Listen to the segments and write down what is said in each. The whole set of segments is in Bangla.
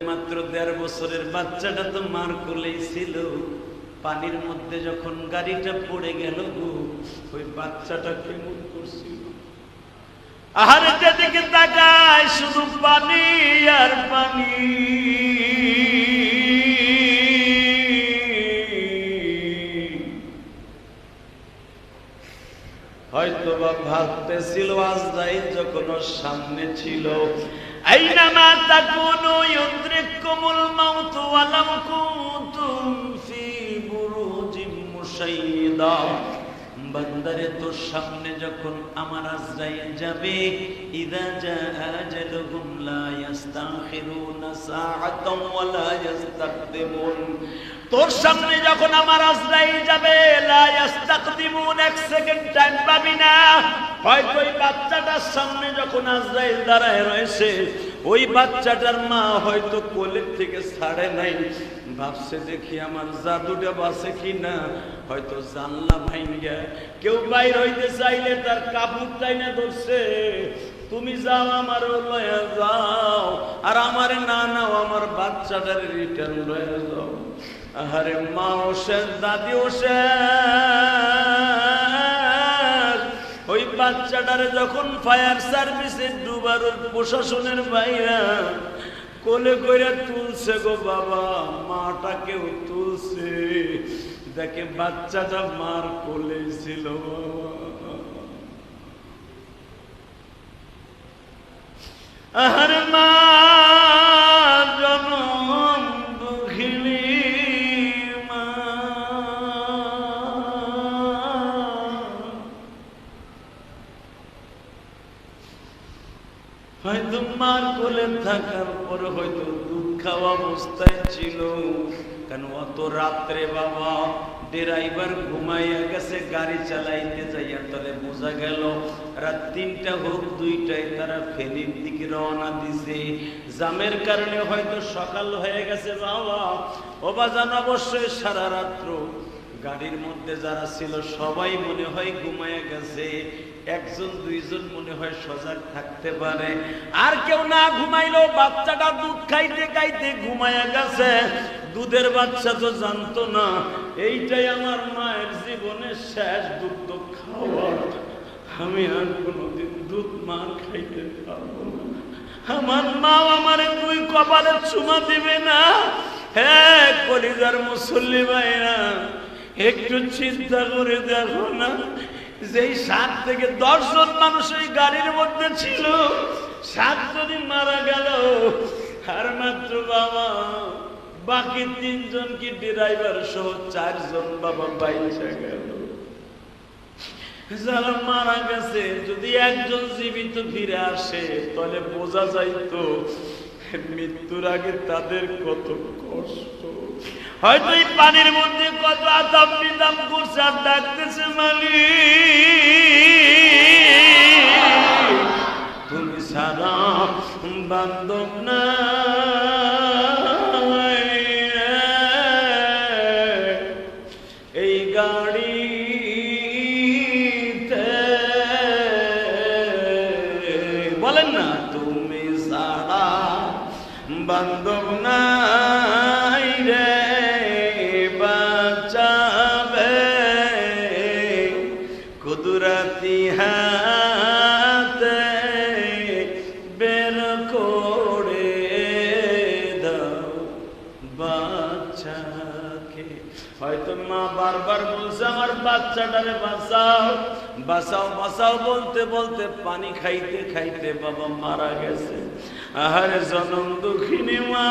মাত্র দেড় বছরের বাচ্চাটা তো মার কোলেই ছিল। পানির মধ্যে যখন গাড়িটা পড়ে গেল ওই বাচ্চাটা কেমন করছিল। আহারে যেদিকে তাকায় শুধু পানি আর পানি। হয়তো বা ভাবতেছিল আজরাইল যখন সামনে ছিল। আইনামা تكونوا يدرككم الموت ولو كنتم في بروج مشيدة. বান্দারে তোর সামনে যখন আমার আজরাইল যাবে ইদা জাআ আজালুহুম লা ইস্তাখিরুনা সাআতাও ওয়া লা ইস্তাকদিমুন তোর সামনে যখন আমার আজরাইল যাবে এক সেকেন্ড টাইম পাবি না। হয়তো ওই বাচ্চাটার সামনে যখন আজরাইল দাঁড়ায় রয়েছে, ওই বাচ্চাটার মা হয়তো কোলের থেকে ছাড়ে নাই। ভাবছে, দেখি আমার জাদুটা বাসে কি না হয়তো জানলা ভাইঙ্গা কেউ বাইর হইতে চাইলে তার কাপড়টাই না ধরছে। তুমি যাও আমার লয়ে যাও, আর আমার না নাও আমার বাচ্চাটার রিটার্ন লয়ে যাও। আরে মা ওসে দাদি ওসে ওই বাচ্চাটারে যখন ফায়ার সার্ভিসে ডুবার প্রশাসনের বাইরা কোলে করে তুলছে গো বাবা, মাটাকেও তুলছে। দেখে বাচ্চাটা মার কোলে ছিল। আহার মা মার কোলে থাকার পরে হয়তো দুধ খাওয়া অবস্থায় ছিল। কেন অত রাত্রে বাবা, ড্রাইভার ঘুমাইয়া গেছে, গাড়ি চালাইতে যাইয়া তাহলে বোঝা গেল, রাত তিনটা হোক দুইটায় তারা ফেনীর দিকে রওনা দিছে। জামের কারণে হয়তো সকাল হয়ে গেছে বাবা। অবাজান অবশ্যই সারা রাত্র গাড়ির মধ্যে যারা ছিল, সবাই মনে হয় ঘুমায় গেছে। একজন, দুইজন মনে হয় সজাগ থাকতে পারে। আর কেউ না ঘুমাইলো বাচ্চাটা দুধ খাইতে খাইতে ঘুমায়া গেছে। দুধের বাচ্চা তো জানতো না, এইটাই আমার মায়ের জীবনের শেষ দুধ তো খাওয়া। আমি আর কোনোদিন দুধ মার খাইতে পারব না। আমার মা আমার দুই কপালে চুমা দিবে না। হ্যাঁ কলিজার মুসল্লি ভাইরা একটু চিন্তা করে দেখো না, যেই সাত থেকে দশ জন মানুষ ওই গাড়ির মধ্যে ছিল, সাত জনই মারা গেল। আর মাত্র বাবা, বাকি তিনজন কি ড্রাইভার সহ চারজন বাবা বাইচা গেল। যারা মারা গেছে, যদি একজন জীবিত ফিরে আসে, তাহলে বোঝা যাইতো মৃত্যুর আগে তাদের কত কষ্ট। হয়তো এই পানির মধ্যে কত আদাম বিদাম করছে আর ডাকতেছে মালি তুমি সারা বান্ধব না। বারবার বলছে, আমার বাচ্চাটারে বাঁচাও। বাঁচাও বাঁচাও বলতে বলতে পানি খাইতে খাইতে বাবা মারা গেছে। আহারে জনম দুঃখিনী মা,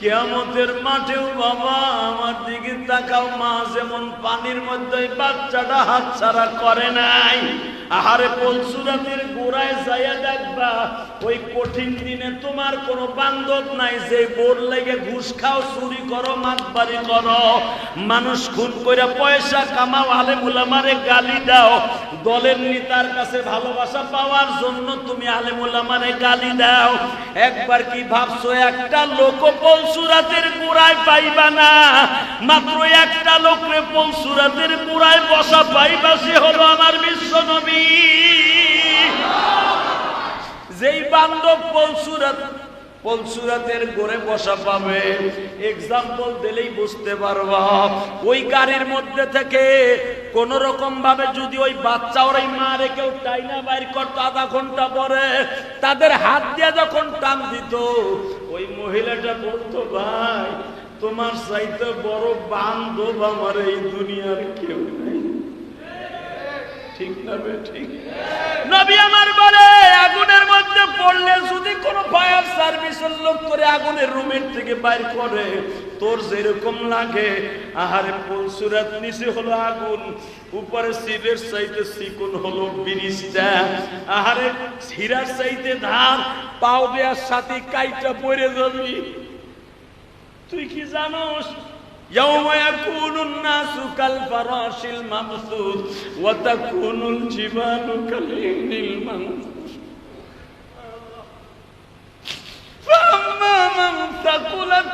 কেয়ামতের মাঠেও বাবা আমার দিকে তাকাও মা, যেমন পানির মধ্যে বাচ্চাটা হাত ছাড়া করে নাই। আহারে পঞ্চুরাতের গোড়ায় যাইয়া দেখবা, ওই কঠিন দিনে তোমার কোনো বান্ধব নাই, যে বোর লেগে ঘুষ খাও, চুরি করো, মাতবাড়ি করো। মানুষ খুন করে পয়সা কামাও আলে মুলামারে গালি দাও। দলের নেতার কাছে ভালোবাসা পাওয়ার জন্য তুমি আলে মুলামারে গালি দাও। একবার কি ভাবছ, একটা লোক পলসুরাতের গোড়ায় পাইবা না? মাত্র একটা লোকরে পলসুরাতের গোড়ায় বসা পাইবা, সে হলো আমার বিশ্ব নবী। যেই বান্ধব পলসুরাত পলসুরাতের গড়ে বসা পাবে? এক্সাম্পল দিলেই বুঝতে পারবা। ওই গাড়ির মধ্যে থেকে কোন রকম ভাবে যদি ওই বাচ্চা ওর এই মা রেখেও টাইনা বাইর করতো আধা ঘণ্টা পরে, তাদের হাত দিয়ে যখন টান দিত, ওই মহিলাটা বলতো, ভাই, তোমার চাইতে বড় বান্ধব আমার এই দুনিয়ার কেউ নেই। ঠিক না ঠিক? নবী আমার বলে আগুনের মধ্যে পড়লে যদি কোন ফায়ার সার্ভিসের লোক করে আগুনের রুমের থেকে বাইর করে তোর যেরকম লাগে আহারে পলসুরাত নিচে হলো আগুন উপরে শিবের চাইতে চিকুন হলো ব্রিজটা আহারে হীরার চাইতে ধান পাও দেওয়ার সাথে কাইটা পড়ে যাবি তুই কি জানোস يوم يكون الناس كالفراش المبثوث وتكون الجبال كالعهن المنفوش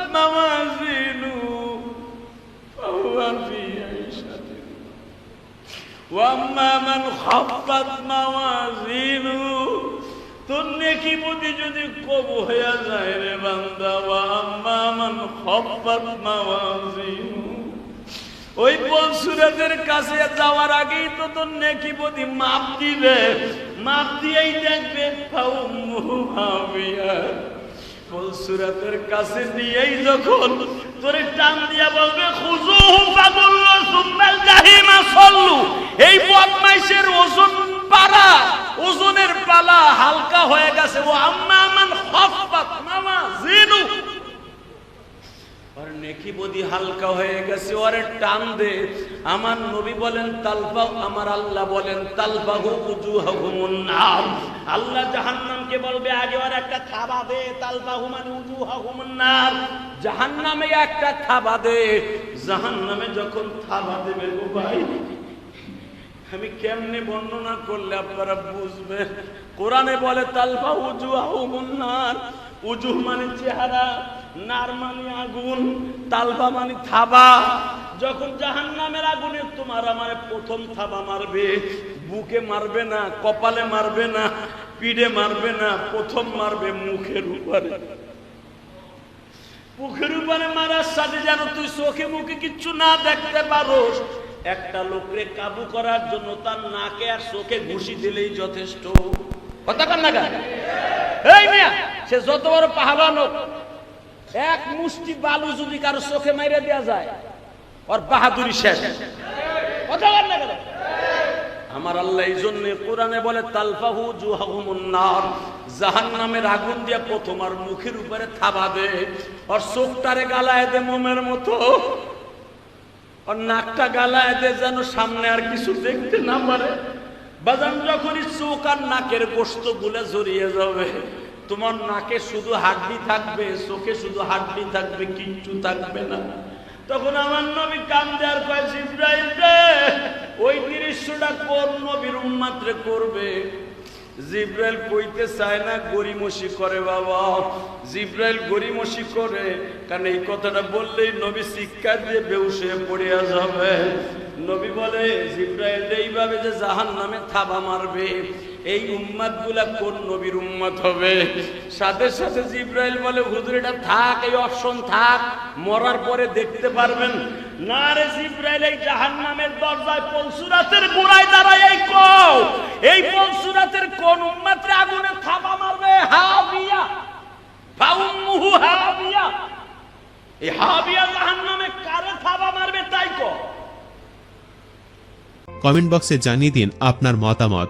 ثقلت موازينه فهو في عيشة وأما من خفت موازينه তোর নেকি বুদ্ধি যদি কবু হইয়া যায় রে বান্দা ওয়া আম্মা মান খফফাত মাওয়াজিনু ওই বলসুরাদের কাছে যাওয়ার আগেই তো তোর নেকি বুদ্ধি মাপ দিবে মাপ দিয়েই দেখবে ফাউমুহু হাবিয়া কাছে যখন তোরে টান দিয়া বলবে জাহিমা, সল্লু। এই বদমাইশের ওজন ওজনের পালা হালকা হয়ে গেছে। ও আম্মা মামা জিনু নেকি বদি হালকা হয়ে গেছে টান দে। আমার নবী বলেন তালফাউ আমার আল্লাহ বলেন তালফাহু উজুহাহুমুন নার। আল্লাহ জাহান্নামকে বলবে, আগে ওর একটা থাবা দে তালফাহু মানে উজুহাহুমুন নার। জাহান্নামে একটা থাবা দে। জাহান্নামে যখন থাবা দেবে গো ভাই, আমি কেমনে বর্ণনা করলে আপনারা বুঝবেন? কোরআনে বলে তালফা উজু আহুমুন্নার উজু মানে চেহারা, নার মানে আগুন তালফা মানে থাবা। যখন জাহান নামের আগুনে তোমার আমার প্রথম থাবা মারবে বুকে মারবে না, কপালে মারবে না, পিঠে মারবে না, প্রথম মারবে মুখের উপরে। মুখের উপরে মারার সাথে যেন তুই চোখে মুখে কিচ্ছু না দেখতে পারোস, একটা লোকরে কাবু করার জন্য তার নাকে আর চোখে ঘুষি দিলেই যথেষ্ট। এই মিয়া, সে যত বড় পাহাবান হোক, এক মুষ্টি বালু যদি কারও চোখে মাইরে দেওয়া যায়, ওর বাহাদুরি শেষ। গান? আমার আল্লাহ এই জন্য কোরআনে বলে, তালফাহু জুহাহুমুন নার। জাহান্নামের আগুন দিয়ে প্রথম আর মুখের উপরে থাবা দে, আর চোখটারে গালায় দে মোমের মতো। আর নাকটা গালায় দে যেন সামনে আর কিছু দেখতে না পারে। বাজান, যখনই চোখ আর নাকের গোস্ত গুলে জড়িয়ে যাবে, তোমার নাকে শুধু হাড্ডি থাকবে, চোখে শুধু হাড্ডি থাকবে, কিচ্ছু থাকবে না। তখন আমার নবী কান্দে আর কয়, জিব্রাইল রে, ওই দৃশ্যটা কোন নবীর উম্মাত্রে করবে? জিব্রাইল কইতে চায় না গরিমসি করে বাবা। জিব্রাইল গরিমসি করে, কারণ এই কথাটা বললেই নবী শিক্ষা দিয়ে বেউসে পড়িয়া যাবে। নবী বলে, জিব্রাইল, এইভাবে যে জাহান নামে থাবা মারবে এই উম্মাদগুলা কোন নবীর উম্মাদ হবে? সাথে সাথে জিব্রাইল বলে, হুজুর, এটা থাক, এই অপশন থাক, মরার পরে দেখতে পারবেন। না রে জিব্রাইল, এই দরজায় পলসুরাতের দাঁড়ায়, এই কও, এই পলসুরাতের কোন উম্মাত্রে আগুনে থাবা মারবে? হাবিয়া, ফাউম্মুহু হাবিয়া। এই হাবিয়া জাহান্নামে কারে থাবা মারবে তাই কও। কমেন্ট বক্সে জানিয়ে দিন আপনার মতামত।